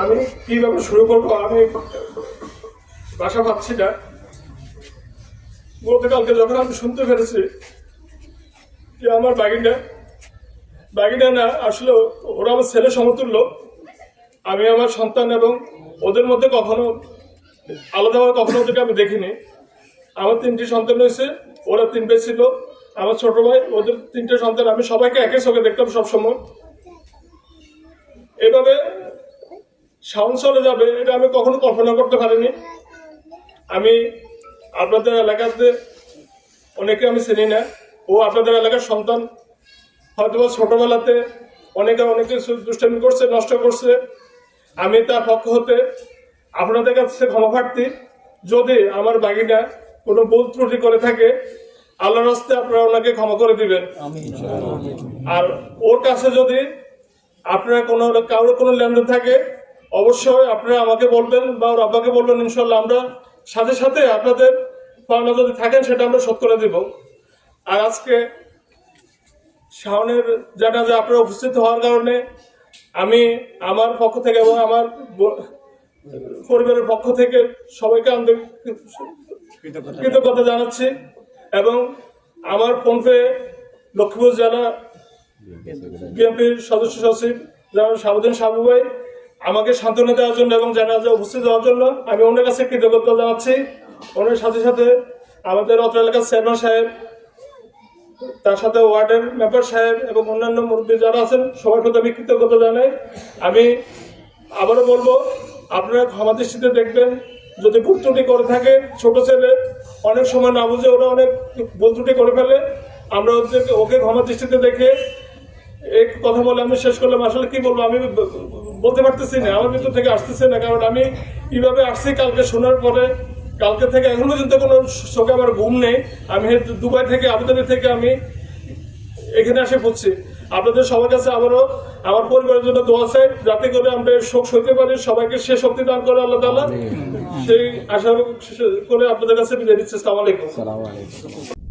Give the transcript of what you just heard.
আমি কীভাবে শুরু করব? আমি বাসা পাচ্ছি না। গতকালকে যখন আমি শুনতে পেরেছি যে আমার বাগিনা বাগিনা না, আসলে ওরা আমার ছেলে সমতুল্য। আমি আমার সন্তান এবং ওদের মধ্যে কখনো আলাদাভাবে কখনো ওদেরকে আমি দেখিনি। আমার তিনটি সন্তান হয়েছে ওরা তিনটে ছিল। আমার ছোট ভাই, ওদের তিনটে সন্তান আমি সবাইকে একই চোখে দেখতাম সবসময়। এভাবে সাউন্ড চলে যাবে এটা আমি কখনো কল্পনা করতে পারিনি। আমি আপনাদের এলাকাতে অনেকে আমি চিনি না ও আপনাদের এলাকার সন্তান। হয়তো ছোটবেলাতে অনেকে অনেকে দুষ্টামি করছে নষ্ট করছে। আমি তার পক্ষ হতে আপনাদের কাছে ক্ষমা প্রার্থী। যদি আমার বাগিনা কোনো ভুল ত্রুটি করে থাকে আল্লাহর রাস্তে আপনারা ওনাকে ক্ষমা করে দিবেন। আর ওর কাছে যদি আপনারা কোনো কারোর কোনো লেনদেন থাকে অবশ্যই আপনারা আমাকে বলবেন বা ওর আব্বাকে বলবেন ইনশাল্লাহ আমরা সাথে সাথে আপনাদের পাওনা যদি থাকেন সেটা আমরা শোধ করে দেব। আর আজকে শাওনের জানাজা আপনারা উপস্থিত হওয়ার কারণে আমি আমার পক্ষ থেকে এবং আমার পরিবারের পক্ষ থেকে সবাইকে আন্তরিক কৃতজ্ঞতা। জানাচ্ছি এবং আমার ফোনপে লক্ষ্মীপুর জেলা বিএনপির সদস্য সচিব যেমন সাবুদ্দিন সাবু ভাই আমাকে সান্ত্বনা দেওয়ার জন্য এবং জানাজা উপস্থিত হওয়ার জন্য আমি ওনার কাছে কৃতজ্ঞতা জানাচ্ছি। ওনার সাথে সাথে আমাদের অত্র এলাকার চেয়ারম্যান সাহেব, তার সাথে ওয়ার্ডের মেম্বার সাহেব এবং অন্যান্য মুরব্বী যারা আছেন, সবার প্রতি আমি কৃতজ্ঞতা জানাই। আমি আবারও বলব, আপনারা ক্ষমা দৃষ্টিতে দেখবেন, যদি ভুল ত্রুটি করে থাকে ছোট ছেলে, অনেক সময় না বুঝে ওরা অনেক ভুল ত্রুটি করে ফেলে। আমরা ওদেরকে, ওকে ক্ষমা দৃষ্টিতে দেখে, এক কথা বলে আমি শেষ করলাম। আসলে কি বলব, আমি বলতে পারতেছি না আমার ভিতর থেকে আসতেছে না কারণ আমি কীভাবে আসছি কালকে শোনার পরে কালকে থেকে এখন পর্যন্ত কোনো চোখে আমার ঘুম নেই। আমি দুবাই থেকে আবুধাবি থেকে আমি এখানে আসে পড়ছি। আপনাদের সবার কাছে আবারও আমার পরিবারের জন্য দোয়া চাই যাতে করে আমরা শোক সইতে পারি সবাইকে সে শক্তি দান করে আল্লাহ তালা সেই আশা করে আপনাদের কাছে বিদায় দিচ্ছি আসসালামু আলাইকুম।